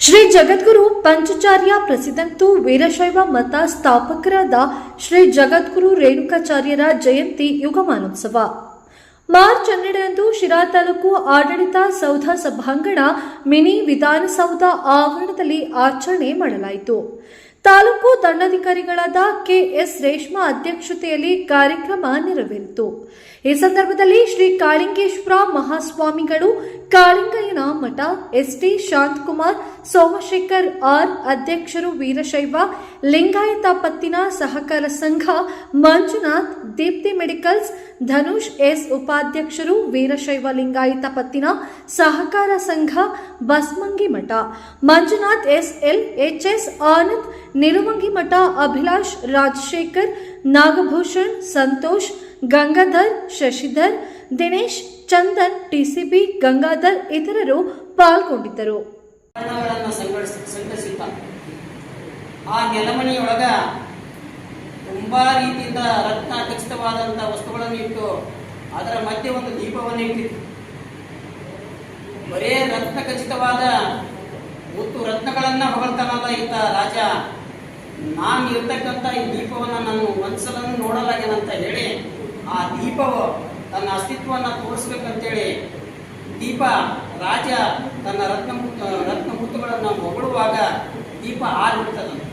ಶ್ರೀ ಜಗದ್ಗುರು ಪಂಚಚಾರ್ಯ ಪ್ರಸಿದ್ಧಂತೂ ವೀರಶೈವ ಮತ ಸ್ಥಾಪಕರಾದ ಶ್ರೀ ಜಗದ್ಗುರು ರೇಣುಕಾಚಾರ್ಯರ ಜಯಂತಿ ಯುಗಮಾನೋತ್ಸವ. ಮಾರ್ಚ್ ಹನ್ನೆರಡರಂದು ಶಿರಾ ತಾಲೂಕು ಆಡಳಿತ ಸೌಧ ಸಭಾಂಗಣ ಮಿನಿ ವಿಧಾನಸೌಧ ಆವರಣದಲ್ಲಿ ಆಚರಣೆ ಮಾಡಲಾಯಿತು. ತಾಲೂಕು ದಂಡಾಧಿಕಾರಿಗಳಾದ ಕೆಎಸ್ ರೇಷ್ಮಾ ಅಧ್ಯಕ್ಷತೆಯಲ್ಲಿ ಕಾರ್ಯಕ್ರಮ ನೆರವೇರಿತು. ಈ ಸಂದರ್ಭದಲ್ಲಿ ಶ್ರೀ ಕಾಳಿಂಗೇಶ್ವರ ಮಹಾಸ್ವಾಮಿಗಳು, ಕಾಳಿಂಗಯ್ಯನ ಮಠ, ಎಸ್ಟಿ ಶಾಂತಕುಮಾರ್, ಸೋಮಶೇಖರ್ ಆರ್ ಅಧ್ಯಕ್ಷರು ವೀರಶೈವ, ಲಿಂಗಾಯತ ಪತ್ತಿನ ಸಹಕಾರ ಸಂಘ, ಮಂಜುನಾಥ್, ದೀಪ್ತಿ ಮೆಡಿಕಲ್ಸ್, ಧನುಷ್ ಎಸ್ ಉಪಾಧ್ಯಕ್ಷರು ವೀರಶೈವ ಲಿಂಗಾಯತ ಪತ್ತಿನ ಸಹಕಾರ ಸಂಘ, Basmangi Math, Manjunath S L H S Anand Niruvangi Math Abhilash Rajashekhar, Nagabhushan, Santosh, Gangadhar, Shashidhar, Dinesh, Chandan, ಟಿಸಿಬಿ, Gangadhar ಇತರರು ಪಾಲ್ಗೊಂಡಿದ್ದರು. ಆ ನೆಲಮಣಿಯೊಳಗ ತುಂಬಾ ರೀತಿಯಿಂದ ರತ್ನ ಖಚಿತವಾದಂಥ ವಸ್ತುಗಳನ್ನು ಇಟ್ಟು ಅದರ ಮಧ್ಯೆ ಒಂದು ದೀಪವನ್ನು ಇಟ್ಟಿತ್ತು ಬರೇ ರತ್ನ ಖಚಿತವಾದ ಮುತ್ತು ರತ್ನಗಳನ್ನ ಹೊಗಳ್ತಾನಲ್ಲ ಈತ ರಾಜ. ನಾನು ಇರ್ತಕ್ಕಂಥ ಈ ದೀಪವನ್ನು ನಾನು ಒಂದ್ಸಲನೂ ನೋಡಲಾಗೇನಂತ ಹೇಳಿ, ಆ ದೀಪವು ತನ್ನ ಅಸ್ತಿತ್ವವನ್ನು ತೋರಿಸ್ಬೇಕಂತೇಳಿ ದೀಪ ರಾಜ ತನ್ನ ರತ್ನ ರತ್ನ ಮುತ್ತುಗಳನ್ನು ಹೊಗಳುವಾಗ ದೀಪ ಆರಿಬಿಡ್ತದಂತ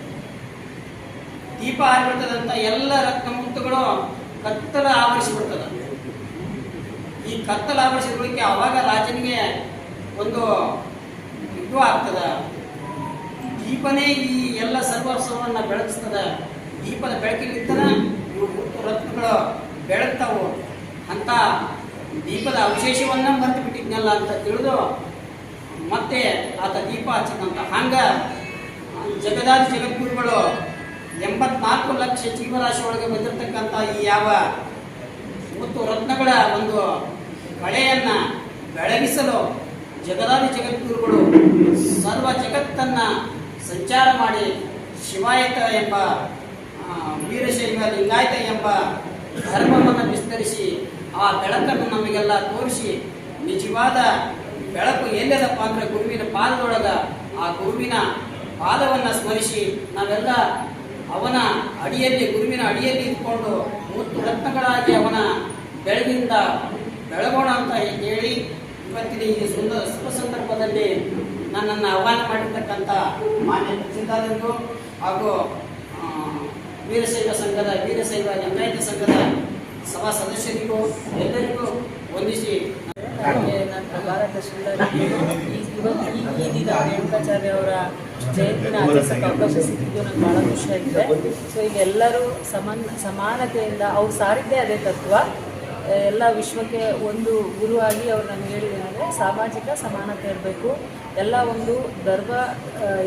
ದೀಪ ಆರ್ಬಿಡ್ತದಂತ ಎಲ್ಲ ರತ್ನ ಮುತ್ತುಗಳು ಕತ್ತಲ ಆವರಿಸಿಬಿಡ್ತದ. ಈ ಕತ್ತಲ ಆವರಿಸಿಕೊಳ್ಳಿಕ್ಕೆ ಅವಾಗ ರಾಜನಿಗೆ ಒಂದು ಇದು ಆಗ್ತದ. ದೀಪನೇ ಈ ಎಲ್ಲ ಸರ್ವಸ್ವವನ್ನು ಬೆಳಗಿಸ್ತದ. ದೀಪದ ಮುತ್ತು ರತ್ನಗಳು ಬೆಳಗ್ತಾವು. ಅಂತ ದೀಪದ ಅವಶೇಷವನ್ನ ಮರೆತು ಬಿಟ್ಟಿದ್ನಲ್ಲ ಅಂತ ತಿಳಿದು ಮತ್ತೆ ಆತ ದೀಪ ಹಚ್ಚಿದಂತ ಹಂಗ ಜಗದಾದಿ ಜಗದ್ಗುರುಗಳು ಎಂಬತ್ನಾಲ್ಕು ಲಕ್ಷ ಜೀವರಾಶಿ ಒಳಗೆ ಬಂದಿರತಕ್ಕಂಥ ಈ ಯಾವ ಮತ್ತು ರತ್ನಗಳ ಒಂದು ಕಳೆಯನ್ನ ಬೆಳಗಿಸಲು ಜಗದಾದಿ ಜಗದ್ಗುರುಗಳು ಸರ್ವ ಜಗತ್ತನ್ನ ಸಂಚಾರ ಮಾಡಿ ಶಿವಾಯತ ಎಂಬ ವೀರಶೈವ ಲಿಂಗಾಯತ ಎಂಬ ಧರ್ಮವನ್ನು ವಿಸ್ತರಿಸಿ ಆ ಬೆಳಕನ್ನು ನಮಗೆಲ್ಲ ತೋರಿಸಿ ನಿಜವಾದ ಬೆಳಕು ಎಲ್ಲದಪ್ಪ ಅಂದರೆ ಗುರುವಿನ ಪಾದದೊಳಗ ಆ ಗುರುವಿನ ಪಾದವನ್ನು ಸ್ಮರಿಸಿ ನಾವೆಲ್ಲ ಅವನ ಅಡಿಯಲ್ಲಿ, ಗುರುವಿನ ಅಡಿಯಲ್ಲಿ ಇದ್ಕೊಂಡು ಮುತ್ತು ರತ್ನಗಳಾಗಿ ಅವನ ಬೆಳಗಿಂದ ಬೆಳಗೋಣ ಅಂತ ಹೇಳಿ ಇವತ್ತಿನ ಈ ಸುಂದರ ಸುಖ ಸಂದರ್ಭದಲ್ಲಿ ನನ್ನನ್ನು ಆಹ್ವಾನ ಮಾಡಿರ್ತಕ್ಕಂಥ ಮಾನ್ಯ ತಹಸೀಲ್ದಾರರಿಗೂ ಹಾಗೂ ವೀರಶೈವ ಸಂಘದ ವೀರಶೈವ ಲಿಂಗಾಯತ ಸಂಘದ ಸಭಾ ಸದಸ್ಯರಿಗೂ ಎಲ್ಲರಿಗೂ ವಂದಿಸಿ ಈ ರೇಣುಕಾಚಾರ್ಯ ಅವರ ಜಯಂತಿನ ಆಚರಿಸೋಕ್ಕೆ ಅವಕಾಶ ಸಿಕ್ಕಿದ್ದು ನನಗೆ ಭಾಳ ಖುಷಿಯಾಗಿದೆ ಸೊ ಈಗ ಎಲ್ಲರೂ ಸಮಾನ ಸಮಾನತೆಯಿಂದ ಅವ್ರು ಸಾರಿದ್ದೇ ಅದೇ ತತ್ವ ಎಲ್ಲ ವಿಶ್ವಕ್ಕೆ ಒಂದು ಗುರುವಾಗಿ ಅವ್ರು ನನಗೆ ಹೇಳಿದ್ದೇನೆ ಸಾಮಾಜಿಕ ಸಮಾನತೆ ಇರಬೇಕು. ಎಲ್ಲ ಒಂದು ಧರ್ಮ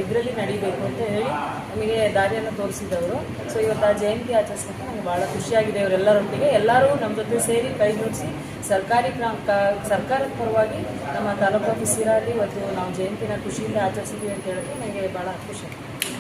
ಇದರಲ್ಲಿ ನಡಿಬೇಕು ಅಂತ ಹೇಳಿ ನಮಗೆ ದಾರಿಯನ್ನು ತೋರಿಸಿದವರು. ಸೊ ಇವತ್ತು ಆ ಜಯಂತಿ ಆಚರಿಸೋಕ್ಕೆ ನನಗೆ ಭಾಳ ಖುಷಿಯಾಗಿದೆ ಇವರೆಲ್ಲರೊಟ್ಟಿಗೆ. ಎಲ್ಲರೂ ನಮ್ಮ ಜೊತೆ ಸೇರಿ ಕೈ ಜೋಡಿಸಿ ಸರ್ಕಾರಿ ಸರ್ಕಾರದ ಪರವಾಗಿ ನಮ್ಮ ತಾಲೂಕು ಆಫೀಸ್ ಇವತ್ತು ನಾವು ಜಯಂತಿನ ಖುಷಿಯಿಂದ ಆಚರಿಸಿದ್ವಿ ಅಂತ ಹೇಳಿದ್ರೆ ನನಗೆ ಭಾಳ ಖುಷಿ.